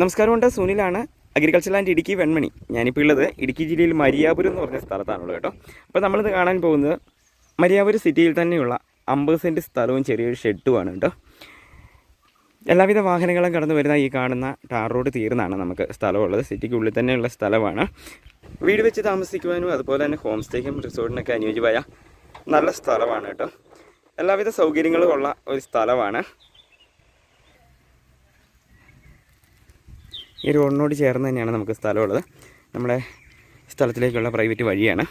നമസ്കാരമുണ്ട് സുനിലാണ് agriculture land Idukki Venmani. ഞാനിപ്പോൾ ഉള്ളത് ഇടുക്കി ജില്ലയിൽ മരിയാപുരം എന്ന് പറഞ്ഞ സ്ഥലത്താണുള്ളത് കേട്ടോ. അപ്പോൾ നമ്മളിത് കാണാൻ പോകുന്നത് മരിയാപുരം സിറ്റിയിൽ തന്നെയുള്ള അമ്പത് സെന്റ് സ്ഥലവും ചെറിയൊരു ഷെഡുമാണ് കേട്ടോ. എല്ലാവിധ വാഹനങ്ങളും കടന്നു വരുന്ന ഈ കാണുന്ന ടാർ റോഡ് തീർന്നാണ് നമുക്ക് സ്ഥലമുള്ളത്. സിറ്റിക്കുള്ളിൽ തന്നെയുള്ള സ്ഥലമാണ്. വീട് വെച്ച് താമസിക്കുവാനും അതുപോലെ തന്നെ ഹോം സ്റ്റേക്കും റിസോർട്ടിനൊക്കെ അനുയോജ്യമായ നല്ല സ്ഥലമാണ് കേട്ടോ. എല്ലാവിധ സൗകര്യങ്ങളും ഉള്ള ഒരു സ്ഥലമാണ്. ഈ റോഡിനോട് ചേർന്ന് തന്നെയാണ് നമുക്ക് സ്ഥലമുള്ളത്. നമ്മുടെ സ്ഥലത്തിലേക്കുള്ള പ്രൈവറ്റ് വഴിയാണ്.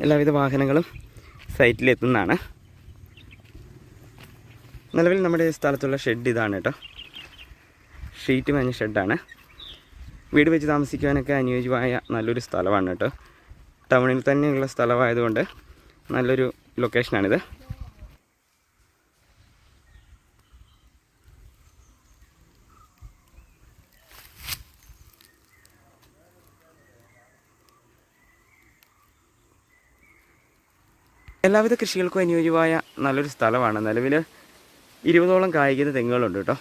എല്ലാവിധ വാഹനങ്ങളും സൈറ്റിലെത്തുന്നതാണ്. നിലവിൽ നമ്മുടെ സ്ഥലത്തുള്ള ഷെഡ് ഇതാണ് കേട്ടോ. ഷീറ്റ് മഞ്ഞ ഷെഡാണ്. വീട് വെച്ച് താമസിക്കുവാനൊക്കെ അനുയോജ്യമായ നല്ലൊരു സ്ഥലമാണ് കേട്ടോ. ടൗണിൽ തന്നെയുള്ള സ്ഥലമായതുകൊണ്ട് നല്ലൊരു ലൊക്കേഷനാണിത്. എല്ലാവിധ കൃഷികൾക്കും അനുയോജ്യമായ നല്ലൊരു സ്ഥലമാണ്. നിലവിൽ ഇരുപതോളം കായ്ക്കുന്ന തെങ്ങുകളുണ്ട് കേട്ടോ.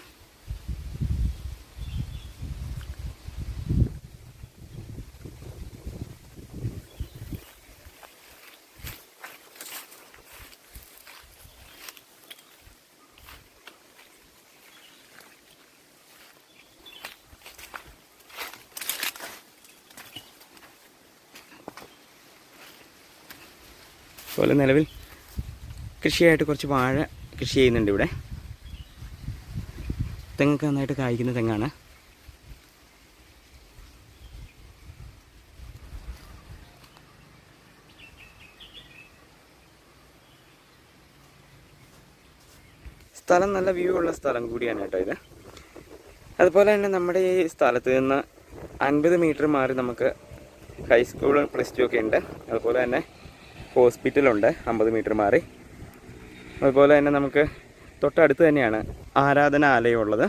അതുപോലെ നിലവിൽ കൃഷിയായിട്ട് കുറച്ച് വാഴ കൃഷി ചെയ്യുന്നുണ്ട് ഇവിടെ. തെങ്ങൊക്കെ നന്നായിട്ട് കായ്ക്കുന്ന തെങ്ങാണ്. സ്ഥലം നല്ല വ്യൂ ഉള്ള സ്ഥലം കൂടിയാണ് കേട്ടോ ഇത്. അതുപോലെ തന്നെ നമ്മുടെ ഈ സ്ഥലത്ത് നിന്ന് അൻപത് മീറ്റർ മാറി നമുക്ക് ഹൈസ്കൂളും പ്ലസ് ടു ഒക്കെ ഉണ്ട്. അതുപോലെ തന്നെ ഹോസ്പിറ്റലുണ്ട്. അമ്പത് മീറ്റർ മാറി. അതുപോലെ തന്നെ നമുക്ക് തൊട്ടടുത്ത് തന്നെയാണ് ആരാധനാലയം ഉള്ളത്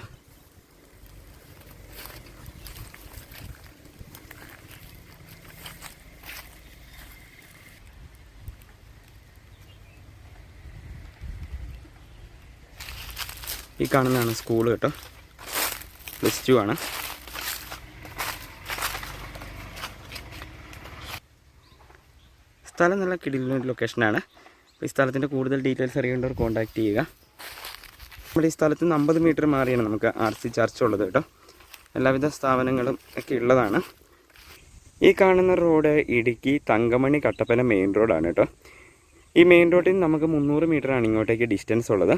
ഈ കാണുന്നതാണ് സ്കൂൾ കേട്ടോ. പ്ലസ് ടു ആണ്. സ്ഥലം നല്ല കിടിലൊരു ലൊക്കേഷനാണ് അപ്പോൾ ഈ സ്ഥലത്തിന്റെ കൂടുതൽ ഡീറ്റെയിൽസ് അറിയേണ്ടവർ കോൺടാക്റ്റ് ചെയ്യുക. നമ്മുടെ ഈ സ്ഥലത്ത് നിന്ന് അമ്പത് മീറ്റർ മാറിയാണ് നമുക്ക് ആർ സി ചർച്ച് ഉള്ളത് കേട്ടോ. എല്ലാവിധ സ്ഥാപനങ്ങളും ഒക്കെ ഉള്ളതാണ്. ഈ കാണുന്ന റോഡ് ഇടുക്കി തങ്കമണി കട്ടപ്പന മെയിൻ റോഡാണ് കേട്ടോ. ഈ മെയിൻ റോഡിൽ നിന്ന് നമുക്ക് മുന്നൂറ് മീറ്ററാണ് ഇങ്ങോട്ടേക്ക് ഡിസ്റ്റൻസ് ഉള്ളത്.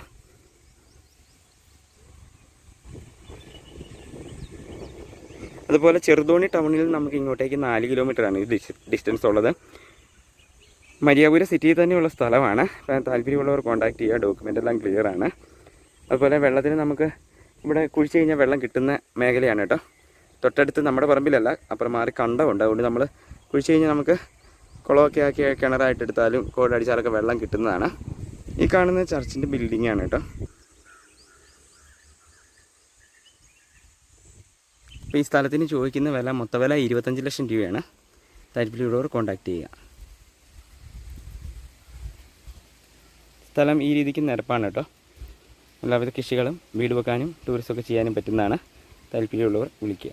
അതുപോലെ ചെറുതോണി ടൗണിൽ നമുക്ക് ഇങ്ങോട്ടേക്ക് നാല് കിലോമീറ്ററാണ് ഈ ഡിസ്റ്റൻസ് ഉള്ളത്. മരിയാപുര സിറ്റിയിൽ തന്നെയുള്ള സ്ഥലമാണ്. അപ്പം താല്പര്യമുള്ളവർ കോൺടാക്ട് ചെയ്യുക ഡോക്യുമെന്റ് എല്ലാം ക്ലിയർ ആണ്. അതുപോലെ വെള്ളത്തിന് നമുക്ക് ഇവിടെ കുഴിച്ച് കഴിഞ്ഞാൽ വെള്ളം കിട്ടുന്ന മേഖലയാണ് കേട്ടോ. തൊട്ടടുത്ത് നമ്മുടെ പറമ്പിലല്ല അപ്പുറം മാറി കണ്ടമുണ്ട്. അതുകൊണ്ട് നമ്മൾ കുഴിച്ച് കഴിഞ്ഞാൽ നമുക്ക് കുളമൊക്കെ ആക്കി കിണറായിട്ട് എടുത്താലും കോടടിച്ചാലൊക്കെ വെള്ളം കിട്ടുന്നതാണ്. ഈ കാണുന്ന ചർച്ചിന്റെ ബിൽഡിംഗ് ആണ് കേട്ടോ. അപ്പോൾ ഈ സ്ഥലത്തിന് ചോദിക്കുന്ന വില മൊത്തവില ഇരുപത്തഞ്ച് ലക്ഷം രൂപയാണ്. താല്പര്യമുള്ളവർ കോൺടാക്ട് ചെയ്യുക. സ്ഥലം ഈ രീതിക്ക് നിരപ്പാണ് കേട്ടോ. എല്ലാവിധ കൃഷികളും വീട് വെക്കാനും ടൂറിസ്റ്റൊക്കെ ചെയ്യാനും പറ്റുന്നതാണ്. താല്പര്യമുള്ളവർ വിളിക്കുക.